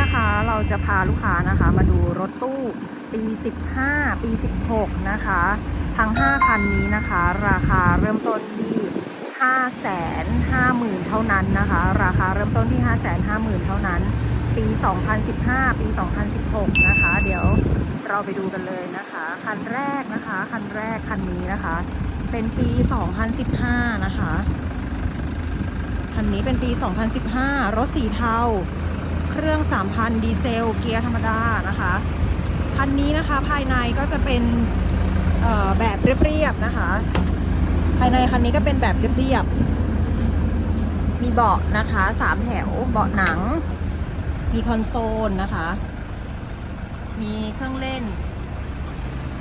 นะคะเราจะพาลูกค้านะคะ มาดูรถตู้ปี 15 ปี 16 นะคะ ทั้ง 5 คันนี้นะคะ ราคาเริ่มต้นที่ 5 5 0 0 0 0 เท่านั้นนะคะ ราคาเริ่มต้นที่ 5 5 0 0 0 0 เท่านั้น ปี 2015 ปี 2016 นะคะ เดี๋ยวเราไปดูกันเลยนะคะ คันแรกนะคะ คันแรกคันนี้นะคะ เป็นปี 2015 นะคะคันนี้เป็นปี 2015 รถสีเทา เครื่อง 3,000 ดีเซล เกียร์ธรรมดานะคะ คันนี้นะคะภายในก็จะเป็นแบบเรียบๆนะคะ ภายในคันนี้ก็เป็นแบบเรียบๆมีเบาะนะคะสามแถวเบาะหนัง มีคอนโซลนะคะ มีเครื่องเล่น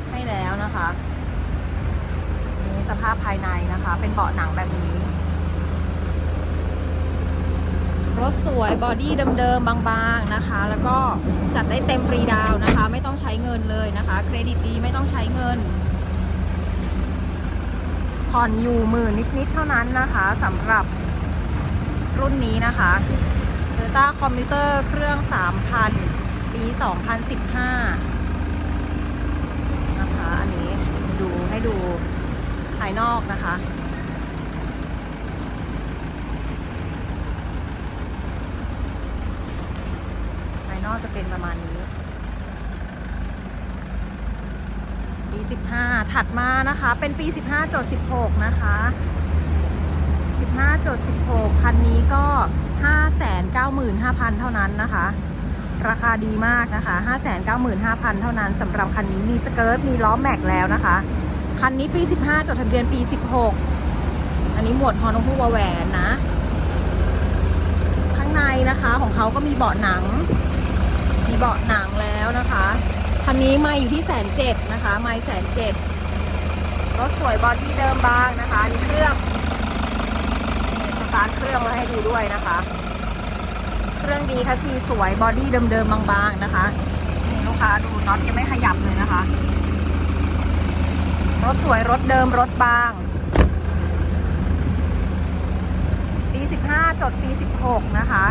ให้แล้วนะคะ มีสภาพภายในนะคะ เป็นเบาะหนังแบบนี้ รถสวยบอดี้เดิมๆบางๆนะคะ แล้วก็จัดได้เต็มฟรีดาวนะคะ ไม่ต้องใช้เงินเลยนะคะ เครดิตดีไม่ต้องใช้เงิน ผ่อนอยู่หมื่นนิดๆเท่านั้นนะคะสำหรับรุ่นนี้นะคะ Toyota Commuter เครื่อง 3,000 ปี 2015 นะคะ อันนี้ดูให้ดูภายนอกนะคะ ภาย นอกจะเป็นประมาณนี้ปี15 ถัดมานะคะ เป็นปี 15จด16 นะคะ 15จด16 คันนี้ก็ 595,000 เท่านั้นนะคะ ราคาดีมากนะคะ 595,000 เท่านั้นสำหรับคันนี้มีสเกิร์ต มีล้อแม็กแล้วนะคะ คันนี้ปี 15 จดทะเบียนปี 16 อันนี้หมวดฮอนอฮูวาแหวนนะ ข้างในนะคะของเขาก็มีเบาะหนัง เบาะหนังแล้วนะคะคันนี้ไม่อยู่ที่แสนเจ็ดนะคะไม่แสนเจ็ดรถสวยบอดี้เดิมบางนะคะนี่เครื่องสตาร์ทเครื่องมาให้ดูด้วยนะคะ เครื่องดีคัสซีสวยบอดี้เดิมๆบางๆนะคะนี่ลูกค้าดูน็อตยังไม่ขยับเลยนะคะ รถสวยรถเดิมรถบางปี 15 จดปี 16 นะคะ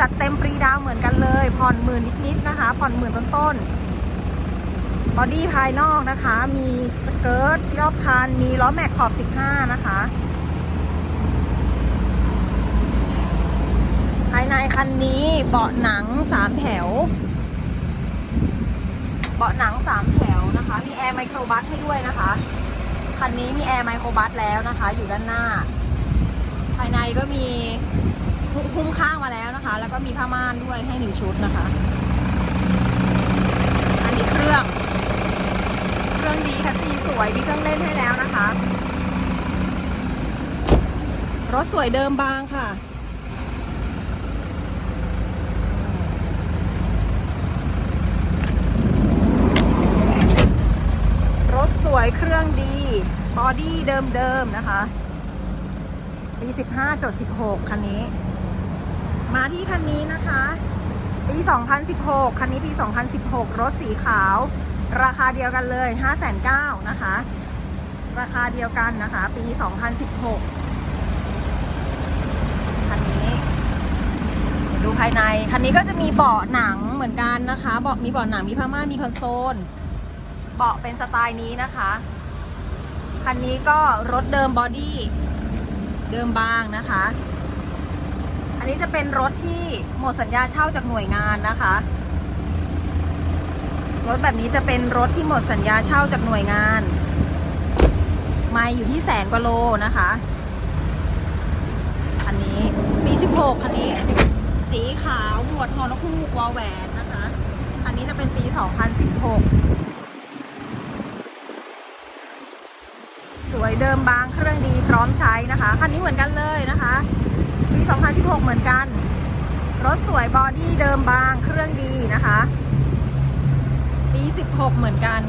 จัดเต็มฟรีดาวเหมือนกันเลย ผ่อนหมื่นนิดๆนะคะ ผ่อนหมื่นต้นๆบอดี้ภายนอกนะคะ มีสเกิร์ตที่รอบคัน มีล้อแม็กขอบ 15 นะคะ ภายในคันนี้เบาะหนัง 3 แถว เบาะหนัง 3 แถวนะคะ มีแอร์ไมโครบัสให้ด้วยนะคะ คันนี้มีแอร์ไมโครบัสแล้วนะคะ อยู่ด้านหน้า ภายในก็มี คุ้มข้างมาแล้วนะคะ แล้วก็มีผ้าม่านด้วยให้หนึ่งชุดนะคะ อันนี้เครื่อง เครื่องดีคัสซีสวยมีเครื่องเล่นให้แล้วนะคะ รถสวยเดิมบางค่ะรถสวยเครื่องดีบอดี้เดิมๆนะคะปี15จด16 คันนี้ มาที่คันนี้นะคะ ปี 2016 คันนี้ปี 2016 รถสีขาว ราคาเดียวกันเลย5,900นะคะ ราคาเดียวกันนะคะ ปี 2016 คันนี้ ดูภายใน คันนี้ก็จะมีเบาะหนังเหมือนกันนะคะ เบาะมีเบาะหนัง มีผ้าม่าน มีคอนโซล เบาะเป็นสไตล์นี้นะคะ คันนี้ก็รถเดิมบอดี้ เดิมบางนะคะ อันนี้จะเป็นรถที่หมดสัญญาเช่าจากหน่วยงานนะคะ รถแบบนี้จะเป็นรถที่หมดสัญญาเช่าจากหน่วยงานไม่อยู่ที่แสนกว่าโลนะคะคันนี้ปี 16 คันนี้ สีขาวหมวดฮอนคูกวอลแหวนนะคะคันนี้จะเป็นปี 2016 สวยเดิมบางเครื่องดีพร้อมใช้นะคะ คันนี้เหมือนกันเลยนะคะ ปี 2016 เหมือนกัน รถสวยบอดี้เดิมบางเครื่องดีนะคะ ปี 16 เหมือนกัน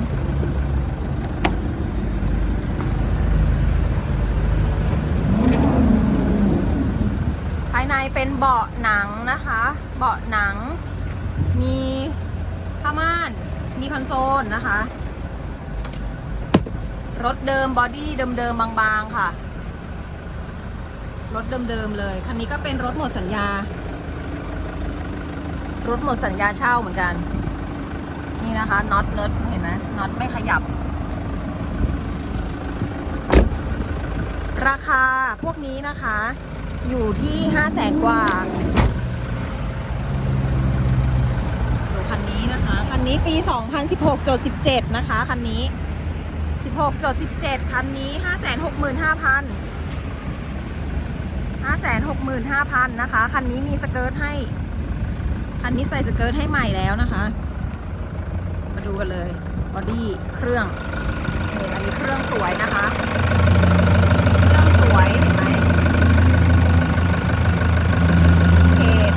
ภายในเป็นเบาะหนังนะคะ เบาะหนัง มีผ้าม่าน มีคอนโซลนะคะ รถเดิมบอดี้เดิมๆบางๆค่ะ รถเดิมๆเลย คันนี้ก็เป็นรถหมดสัญญา รถหมดสัญญาเช่าเหมือนกัน นี่นะคะน็อตเนิร์ดเห็นไหมน็อตไม่ขยับ ราคาพวกนี้นะคะ อยู่ที่ห้าแสนกว่าดูคันนี้นะคะ คันนี้ปี 2016จด17 นะคะ คันนี้ 16จด17 คันนี้ 565,000 565,000นะคะ คันนี้มีสเกิร์ตให้ คันนี้ใส่สเกิร์ตให้ใหม่แล้วนะคะ มาดูกันเลยบอดี้เครื่องนี่อันนี้เครื่องสวยนะคะ เครื่องสวยเห็นไหมเพจ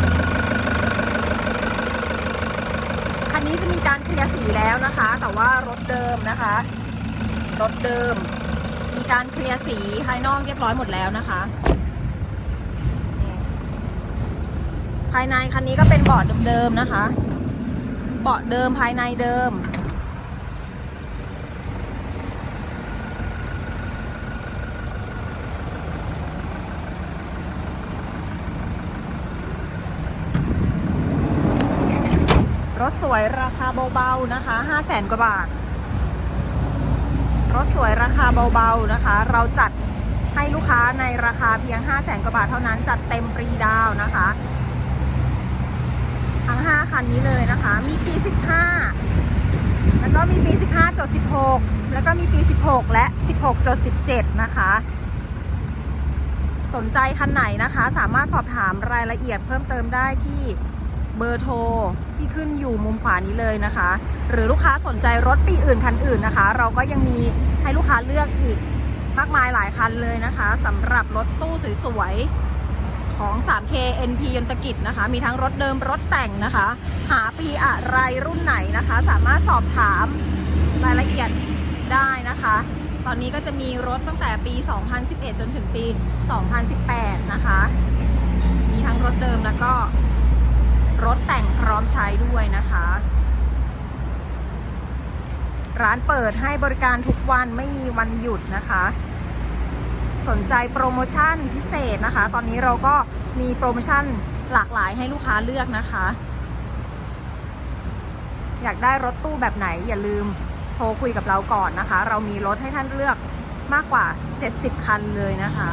คันนี้จะมีการเคลียร์สีแล้วนะคะ แต่ว่ารถเดิมนะคะ รถเดิม มีการเคลียร์สีภายนอกเรียบร้อยหมดแล้วนะคะนี่ ภายในคันนี้ก็เป็นเบาะเดิมๆนะคะ เบาะเดิมภายในเดิม รถสวยราคาเบาๆนะคะ 5 0 0แสนกว่าบาท รถสวยราคาเบาๆนะคะ เราจัดให้ลูกค้าในราคาเพียง 5 0 0แสนกว่าบาทเท่านั้น จัดเต็มฟรีดาวน์นะคะ ทั้ง 5 คันนี้เลยนะคะ มีปี 15 แล้วก็มีปี 15จด16 แล้วก็มีปี 16 และ 16จด17 นะคะ สนใจคันไหนนะคะ สามารถสอบถามรายละเอียดเพิ่มเติมได้ที่เบอร์โทรที่ขึ้นอยู่มุมขวานี้เลยนะคะ หรือลูกค้าสนใจรถปีอื่นคันอื่นนะคะ เราก็ยังมีให้ลูกค้าเลือกอีกมากมายหลายคันเลยนะคะสำหรับรถตู้สวยๆ ของ 3K NP ยนตกิจนะคะ มีทั้งรถเดิมรถแต่งนะคะ หาปีอะไรรุ่นไหนนะคะ สามารถสอบถามรายละเอียดได้นะคะ ตอนนี้ก็จะมีรถตั้งแต่ปี 2011 จนถึงปี 2018 นะคะ มีทั้งรถเดิมแล้วก็รถแต่งพร้อมใช้ด้วยนะคะ ร้านเปิดให้บริการทุกวันไม่มีวันหยุดนะคะ สนใจโปรโมชั่นพิเศษนะคะ ตอนนี้เราก็มีโปรโมชั่นหลากหลายให้ลูกค้าเลือกนะคะ อยากได้รถตู้แบบไหนอย่าลืมโทรคุยกับเราก่อนนะคะ เรามีรถให้ท่านเลือกมากกว่า 70 คันเลยนะคะ